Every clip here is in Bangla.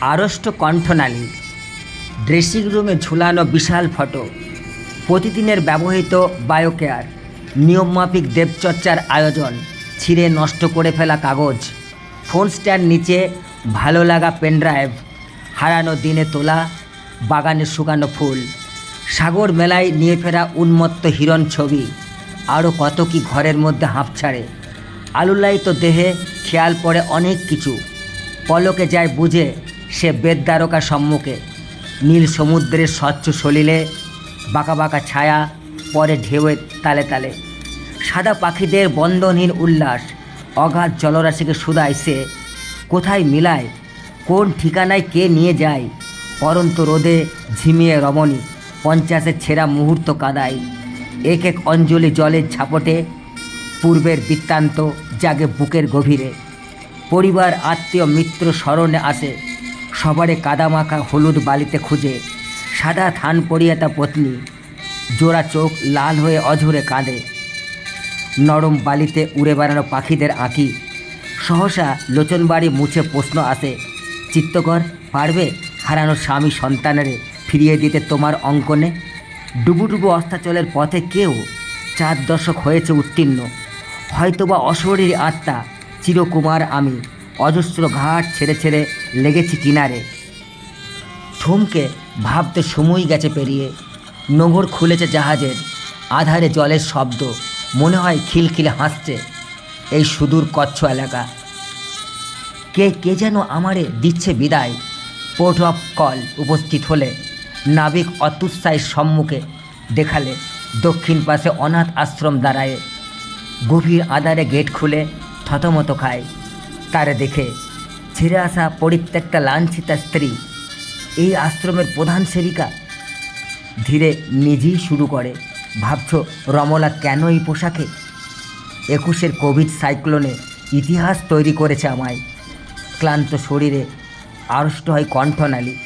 আড়ষ্ট কণ্ঠনালী। ড্রেসিং রুমে ঝুলানো বিশাল ফটো প্রতিদিনের ব্যবহৃত বায়োকেয়ার নিয়মমাফিক দেবচর্চার আয়োজন, ছিঁড়ে নষ্ট করে ফেলা কাগজ ফোন স্ট্যান্ড নিচে ভালো লাগা পেনড্রাইভ হারানো দিনে তোলা, বাগানে শুকানো ফুল, সাগর মেলায় নিয়ে ফেরা উন্মত্ত হিরণ ছবি আরও কত কি ঘরের মধ্যে হাঁপ ছাড়ে। আলুলায়িত দেহে খেয়াল পড়ে অনেক কিছু। পলকে যায় বুঝে সে বেদদ্বারকা সম্মুখে। নীল সমুদ্রের স্বচ্ছ সলিলে, বাঁকা বাঁকা ছায়া পরে ঢেউয়ের তালে তালে। সাদা পাখিদের বন্ধনহীন উল্লাস, অগাধ জলরাশিকে শুধায় সে। কোথায় মিলায়, কোন ঠিকানায় কে নিয়ে যায়, পরন্ত রোদে ঝিমিয়ে রমণী, পঞ্চাশের ছেঁড়া মুহূর্ত কাদায়। এক এক অঞ্জলি জলের ঝাপটে, পূর্বের বৃত্তান্ত জাগে বুকের গভীরে। পরিবার, আত্মীয়, মিত্র স্মরণে আসে। সবারে কাদামাখা হলুদ বালিতে খুঁজে, সাদা থান পরিয়ে তা পত্নী, জোড়া চোখ লাল হয়ে অঝরে কাঁদে। নরম বালিতে উড়ে বেড়ানো পাখিদের আঁকি, সহসা লোচনবাড়ি মুছে প্রশ্ন আসে, চিত্তকর, পারবে হারানো স্বামী সন্তানেরে ফিরিয়ে দিতে তোমার অঙ্কনে? ডুবুডুবু অস্তাচলের পথে কেউ চার দশক হয়েছে উত্তীর্ণ, হয়তোবা অশরীর আত্মা, চিরকুমার আমি, অজস্র ঘাট ছেড়ে ছেড়ে লেগেছি কিনারে। থমকে ভাবতে সময় গেছে পেরিয়ে। নোঙর খুলেছে জাহাজের, আধারে জলের শব্দ, মনে হয় খিলখিলে হাসছে এই সুদূর কচ্ছ এলাকা। কে কে যেন আমারে দিচ্ছে বিদায়। পোর্ট অফ কল উপস্থিত হলে নাবিক অতুৎসাহের সম্মুখে দেখালে দক্ষিণ পাশে অনাথ আশ্রম দাঁড়ায়। গভীর আধারে গেট খুলে থতমত খায়। তারে দেখে ছেড়ে আসা পরিত্যক্তা লাঞ্ছিতা স্ত্রী, এই আশ্রমের প্রধান সেবিকা। ধীরে নিজেই শুরু করে। ভাবছ রমলা কেন এই পোশাকে? একুশের কোভিড সাইক্লোনে ইতিহাস তৈরি করেছে আমায়। ক্লান্ত শরীরে আড়ষ্ট হয় কণ্ঠনালী।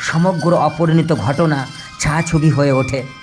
সমগ্র অপরিণত ঘটনা ছাছবি হয়ে ওঠে।